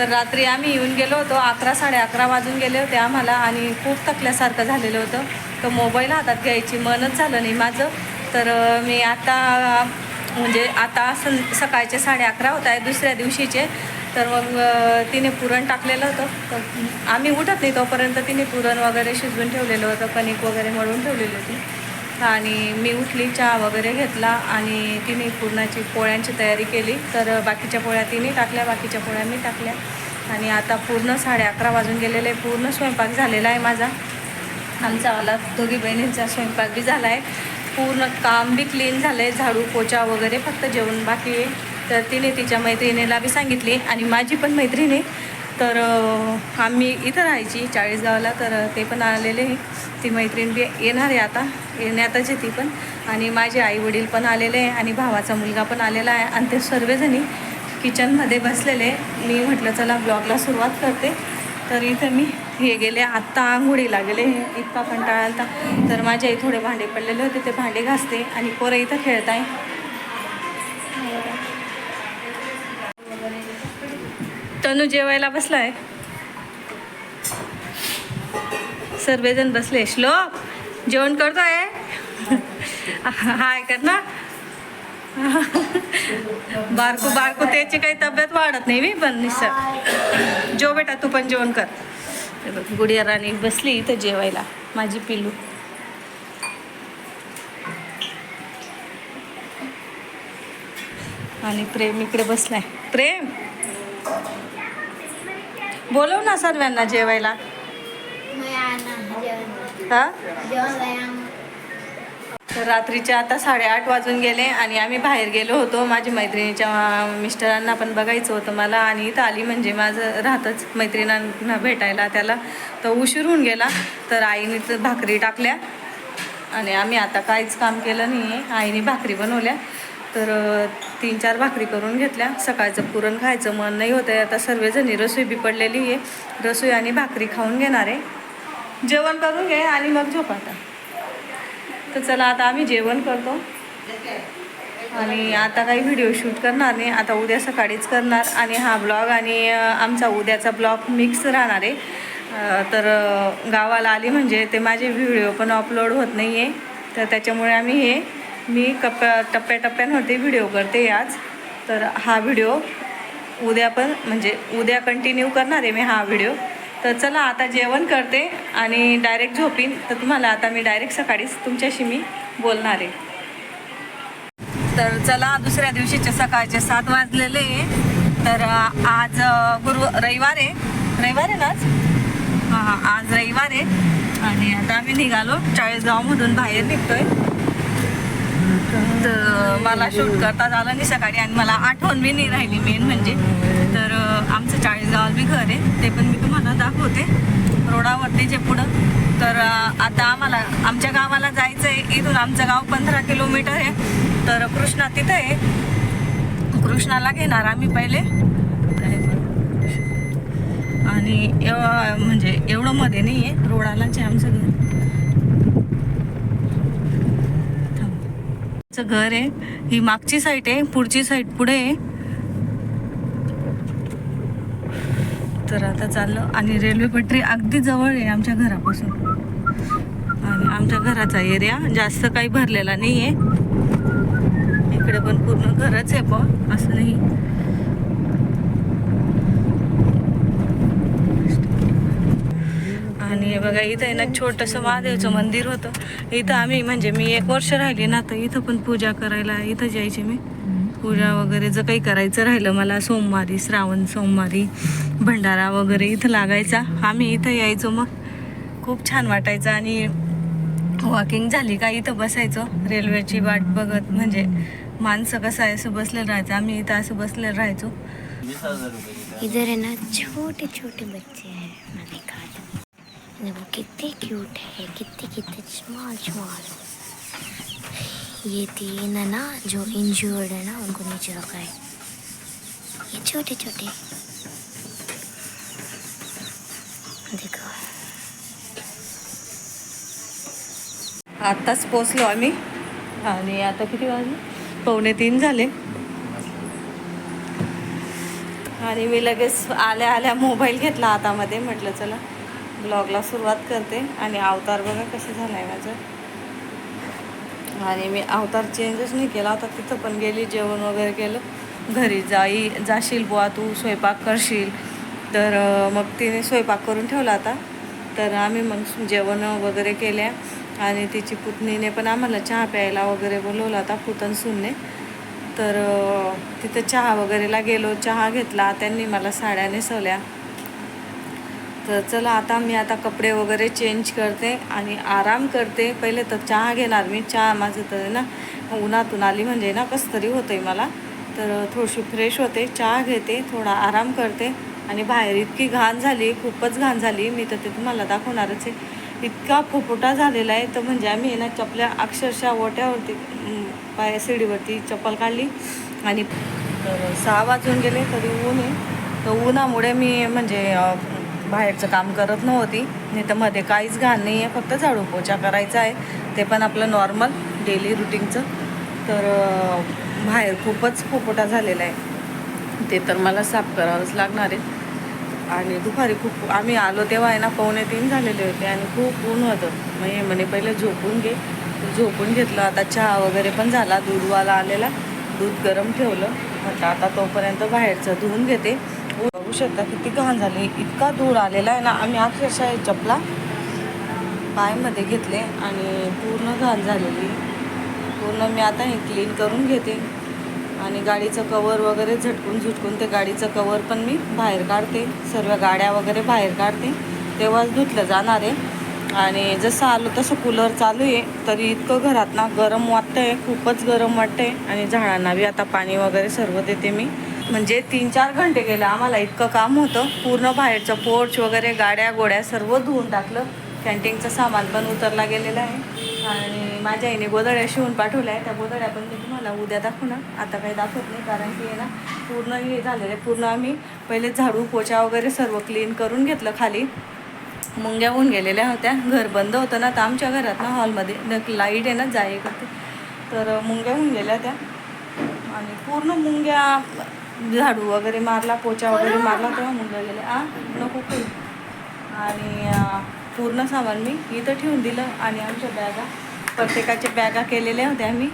तर रात्री आम्ही येऊन गेलो होतो. अकरा साडे अकरा वाजून गेले होते आम्हाला आणि खूप थकल्यासारखं झालेलं होतं. तर मोबाईल हातात घ्यायची मनच झालं नाही माझं. तर मी आता म्हणजे आता सं सकाळचे साडे अकरा होत आहे दुसऱ्या दिवशीचे. तर मग तिने पुरण टाकलेलं होतं. तर आम्ही उठत नाही तोपर्यंत तिने पुरण वगैरे शिजवून ठेवलेलं होतं कणिक वगैरे मळून ठेवलेली होती. आणि मी उठली चहा वगैरे घेतला आणि तिने पूर्णाची पोळ्यांची तयारी केली. तर बाकीच्या पोळ्या तिने टाकल्या बाकीच्या पोळ्या मी टाकल्या. आणि आता पूर्ण साडे अकरा वाजून गेलेले पूर्ण स्वयंपाक झालेला आहे माझा. आमचा मला दोघी बहिणींचा स्वयंपाक बी झाला आहे पूर्ण काम बी क्लीन झालं आहे झाडू पोचा वगैरे फक्त जेवण बाकी आहे. तर तिने तिच्या मैत्रिणीला बी सांगितली आणि माझी पण मैत्रिणी तर आम्ही इथं राहायची चाळीसगावला तर ते पण आलेले ती मैत्रीण बी येणार आहे आता येण्यातच आहे ती पण. आणि माझे आई वडील पण आलेले आहे आणि भावाचा मुलगा पण आलेला आहे. आणि ते सर्वजणी किचनमध्ये बसलेले मी म्हटलं चला ब्लॉगला सुरुवात करते. तर इथं मी हे गेले आत्ता आंघोळीला गेले. इतका कंटाळा आलता. तर माझ्या आई थोडे भांडे पडलेले होते ते भांडे घासते आणि पोरं इथं खेळत तनू जेवायला बसलाय. सर्वजण बसले. श्लोक जेवण करतोय? हाय कर ना. बारको बारको त्याची काही तब्येत वाढत नाही मी पण निसर जो बेटा तू पण जेवण कर. बघ गुडिया राणी बसली इथं जेवायला माझी पिलू आणि प्रेम इकडे बसलाय. प्रेम? बोलव ना सर्वांना जेवायला. हा? तर रात्रीचे आता साडेआठ वाजून गेले आणि आम्ही बाहेर गेलो होतो. माझ्या मैत्रिणीच्या मिस्टरांना पण बघायचं होतं मला आणि इथं आली म्हणजे माझं राहतच मैत्रिणींना भेटायला त्याला. तर उशीर होऊन गेला. तर आईने तर भाकरी टाकल्या आणि आम्ही आता काहीच काम केलं नाही आहे आईने भाकरी बनवल्या. तर तीन चार भाकरी करून घेतल्या. सकाळचं पुरण खायचं मन नाही होतं आहे आता सर्वजणी रसोई बी पडलेली आहे. रसोई आणि भाकरी खाऊन घेणार आहे. जेवण करून घे आणि मग झोप आता. तर चला आता आम्ही जेवण करतो. आणि आता काही व्हिडिओ शूट करणार नाही. आता उद्या सकाळीच करणार. आणि हा ब्लॉग आणि आमचा उद्याचा ब्लॉग मिक्स राहणार आहे. तर गावाला आली म्हणजे ते माझे व्हिडिओ पण अपलोड होत नाही आहे तर त्याच्यामुळे आम्ही हे मी कप्प्या टप्प्याटप्प्यांवरती व्हिडिओ करते आज. तर हा व्हिडिओ उद्या पण म्हणजे उद्या कंटिन्यू करणार आहे मी हा व्हिडिओ तर चला आता जेवण करते आणि डायरेक्ट झोपीन. तर तुम्हाला आता मी डायरेक्ट सकाळीच तुमच्याशी मी बोलणार आहे. तर चला दुसऱ्या दिवशीचे सकाळचे सात वाजलेले आहे. तर आज गुरु रविवार आहे. रविवार आहे ना आज? हां हां आज रविवार आहे. आणि आता आम्ही निघालो. चाळीसगावमधून बाहेर निघतोय. तर मला शूट करताच आलं नाही सकाळी आणि मला आठवण बी नाही राहिली मेन म्हणजे. तर आमचं चाळीसगावात बी घर आहे ते पण मी तुम्हाला दाखवते. रोडावरती जे पुढं. तर आता आम्हाला आमच्या गावाला जायचं आहे इथून आमचं गाव पंधरा किलोमीटर आहे. तर कृष्णा तिथं आहे. कृष्णाला घेणार आम्ही पहिले. आणि एव- म्हणजे एवढं मध्ये नाही आहे रोडाला जे आमचं घर. आमचं घर आहे. ही मागची साईट आहे पुढची साईट पुढे आहे. तर आता चाललं. आणि रेल्वे पटरी अगदी जवळ आहे आमच्या घरापासून. आणि आमच्या घराचा एरिया जास्त काही भरलेला नाही आहे इकडे पण पूर्ण घरच आहे पण असं नाही आणि हे बघा इथं आहे ना छोटंसं महादेवचं मंदिर होतं. इथं आम्ही म्हणजे मी एक वर्ष राहिली ना तर इथं पण पूजा करायला इथं जायची मी. पूजा वगैरे जर काही करायचं राहिलं मला सोमवारी श्रावण सोमवारी भंडारा वगैरे इथं लागायचा. आम्ही इथं यायचो मग. खूप छान वाटायचं आणि वॉकिंग झाली का इथं बसायचो. रेल्वेची वाट बघत म्हणजे माणसं कसं आहे असं बसलेलं राहायचं. आम्ही इथं असं बसलेलं राहायचो. इधर है ना छोटे छोटे बच्चे हैं देखो कितने क्यूट है कितने कितने स्मॉल स्मॉल ये तीन है ना जो इंजर्ड है ना उनको नीचे रखा है। ये छोटे छोटे। देखो। आत्ताच पोचलो आम्ही. आणि आता किती वाजले? पावणे तीन झाले. आणि मी लगेच आल्या आल्या मोबाईल घेतला हातामध्ये म्हटलं चला. ब्लॉगला सुरुवात करते. आणि अवतार बघा कसं झालं आहे माझं. आणि मी अवतार चेंजच नाही केला. होता तिथं पण गेली जेवण वगैरे केलं. घरी जाई जाशील बुवा तू स्वयंपाक करशील. तर मग तिने स्वयंपाक करून ठेवला आता. तर आम्ही मग जेवण वगैरे केल्या. आणि तिची पुतणीने पण आम्हाला चहा प्यायला वगैरे बोलवला होता पुतण सुनने. तर तिथं चहा वगैरेला गेलो. चहा घेतला. त्यांनी मला साड्या नेसवल्या. तर चला आता मी आता कपडे वगैरे चेंज करते आणि आराम करते. पहिले तर चहा घेणार मी. चहा माझं तर ना उन्हातून आली म्हणजे ना कसं तरी होतं आहे मला. तर थोडीशी फ्रेश होते. चहा घेते थोडा आराम करते. आणि बाहेर इतकी घाण झाली खूपच घाण झाली. मी तर ते तुम्हाला दाखवणारच आहे. इतका फुफुटा झालेला आहे. तर म्हणजे आम्ही ना चपल्या अक्षरशः ओट्यावरती पाय शिडीवरती चप्पल काढली. आणि तर सहा वाजून गेले तरी ऊन आहे. तर उन्हामुळे मी म्हणजे बाहेरचं काम करत नव्हती. नाही तर मध्ये काहीच घाण नाही आहे फक्त झाडू पोछा करायचा आहे. ते पण आपलं नॉर्मल डेली रुटीनचं तर बाहेर खूपच पोपोटा झालेला आहे. ते तर मला साफ करावंच लागणार आहे. आणि दुपारी खूप आम्ही आलो तेव्हा आहे ना पावणे तीन झालेले होते आणि खूप ऊन होतं. मग हे म्हणे पहिले झोपून घे. झोपून घेतलं आता चहा वगैरे पण झाला दूधवाला आलेला. दूध गरम ठेवलं. म्हटलं आता तोपर्यंत बाहेरचं धुवून घेते. बघू शकता किती घाण झाली. इतका धूळ आलेला आहे ना आम्ही अक्षरशः चपला पायमध्ये घेतले आणि पूर्ण घाण झालेली. पूर्ण मी आता हे क्लीन करून घेते. आणि गाडीचं कवर वगैरे झटकून झुटकून ते गाडीचं कवर पण मी बाहेर काढते. सर्व गाड्या वगैरे बाहेर काढते. तेव्हाच धुतलं जाणार आहे. आणि जसं आलो तसं कूलर चालू आहे. तरी इतकं घरात ना गरम वाटतंय खूपच गरम वाटतंय. आणि झाडांना बी आता पाणी वगैरे सर्व देते मी. म्हणजे तीन चार घंटे गेलं. आम्हाला इतकं काम होतं. पूर्ण बाहेरचं पोर्च वगैरे गाड्या गोड्या सर्व धुवून टाकलं. कॅन्टीनचं सामान पण उतरला गेलेलं आहे. आणि माझ्या आईने गोदड्या शिवून पाठवल्या आहे त्या गोदड्या पण मी तुम्हाला उद्या दाखवणार. आता काही दाखवत नाही कारण की आहे ना पूर्ण हे झालेलं आहे. पूर्ण आम्ही पहिले झाडू पोछा वगैरे सर्व क्लीन करून घेतलं खाली. मुंग्या होऊन गेलेल्या होत्या. घर बंद होतं ना तर आमच्या घरात ना हॉलमध्ये लाइट आहे ना जाय करते. तर मुंग्या होऊन गेल्या त्या. आणि पूर्ण मुंग्या झाडू वगैरे मारला पोचा वगैरे मारला तेव्हा मुंग्या गेल्या आ नको काही आणि पूर्ण सामान मी इथं ठेवून दिलं आणि आमच्या बॅगा प्रत्येकाच्या बॅगा केलेल्या होत्या आम्ही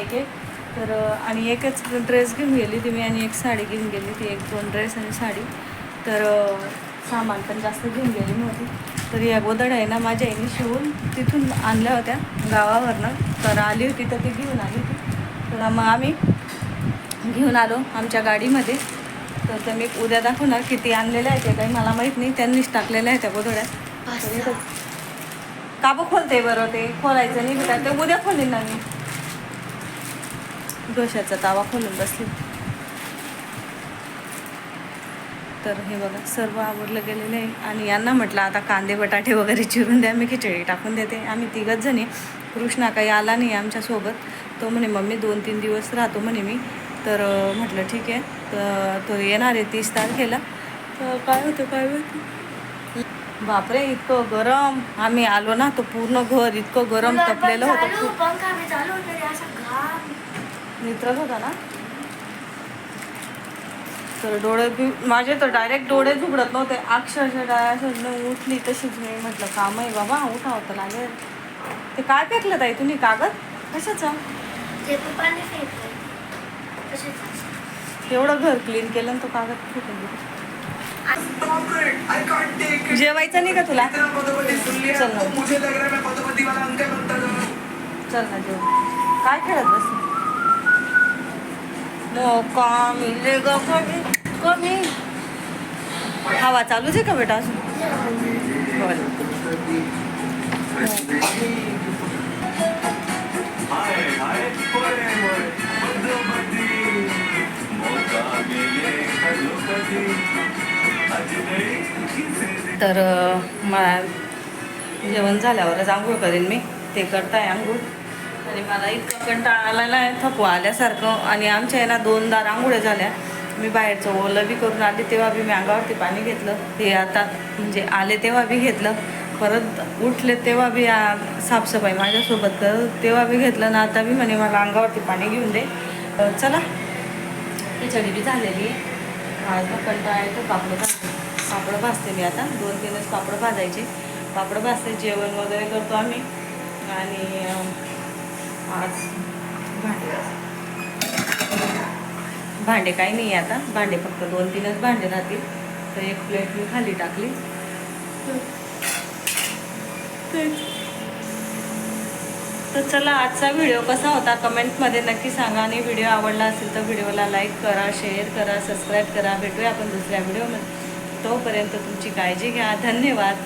एक एक. तर आणि एकच ड्रेस घेऊन गेली ती मी आणि एक साडी घेऊन गेली ती एक दोन ड्रेस आणि साडी. तर सामान पण जास्त घेऊन गेली नव्हती. तर या गोदड्या आहे ना माझ्या आईने शिवून तिथून आणल्या होत्या गावावरनं. तर आली होती तर ती घेऊन आली होती. तर मग आम्ही घेऊन आलो आमच्या गाडीमध्ये. तर ते मी उद्या दाखवणार किती आणलेल्या आहेत ते काही मला माहीत नाही. त्यांनीच टाकलेल्या आहेत त्या गोधड्या तर इथं काबं खोलते बरं ते. खोलायचं नाही बेटा ते उद्या खोलीन ना मी. डोशाचा तावा खोलून बसली. तर हे बघा सर्व आवडलं गेलेलं आहे. आणि यांना म्हटलं आता कांदे बटाटे वगैरे चिरून द्या. मी खिचडी टाकून देते. आम्ही तिघच जणी. कृष्णा काही आला नाही आमच्यासोबत. तो म्हणे मम्मी दोन तीन दिवस राहतो म्हणे मी. तर म्हटलं ठीक आहे. तर तो येणार आहे तीस तारखेला. तर काय होतं काय होतं बापरे इतकं गरम. आम्ही आलो ना तर पूर्ण घर इतकं गरम तपलेलं होतं. चालू होता होता ना? तर डोळे बी माझे तर डायरेक्ट डोळे उघडत नव्हते. अक्षरशः डायरेक्ट उठली तशीच मी. म्हटलं काम आहे बाबा उठावं तर लागेल. ते काय फेकलं ताई तुम्ही? कागद? कशाचं ते पप्पाने फेकलं तसेच एवढं घर क्लीन केलं ना तो कागद फेकून जेवायचं नाही का तुला? चल ना. चल ना जेव. काय खेळत बस मोका मिलेगा कमी कमी. हवा चालूच आहे का बेटा अजून? तर मला जेवण झाल्यावरच आंघोळ करेन मी. ते करताय आंघोळ. आणि मला इतकं कंटाळा आलेला आहे थकवा आल्यासारखं. आणि आमच्या याला दोनदा आंघोळ्या झाल्या. मी बाहेरचं ओलं बी करून आले तेव्हा बी मी अंगावरती पाणी घेतलं. हे आता म्हणजे आले तेव्हा बी घेतलं. परत उठले तेव्हा बी साफसफाई माझ्यासोबत कर तेव्हा बी घेतलं. ना आता बी म्हणे मला अंगावरती पाणी घेऊन दे. चला. खिचडी बी झालेली आहे. आज मग कंटाळा येतो कापलं पापड भाजते मी आता. दोन तीनच पापड भाजायचे. पापड भाजते जेवण वगैरे करतो आम्ही. आणि आज भांडे भांडे काही नाही आता. भांडे फक्त दोन तीनच भांडे राहतील. तर एक प्लेट मी खाली टाकली. तर चला आजचा व्हिडिओ कसा होता कमेंटमध्ये नक्की सांगा. आणि व्हिडिओ आवडला असेल तर व्हिडिओला लाईक करा शेअर करा सबस्क्राईब करा. भेटूया आपण दुसऱ्या व्हिडिओमध्ये. तोपर्यंत तुमची काळजी घ्या. धन्यवाद.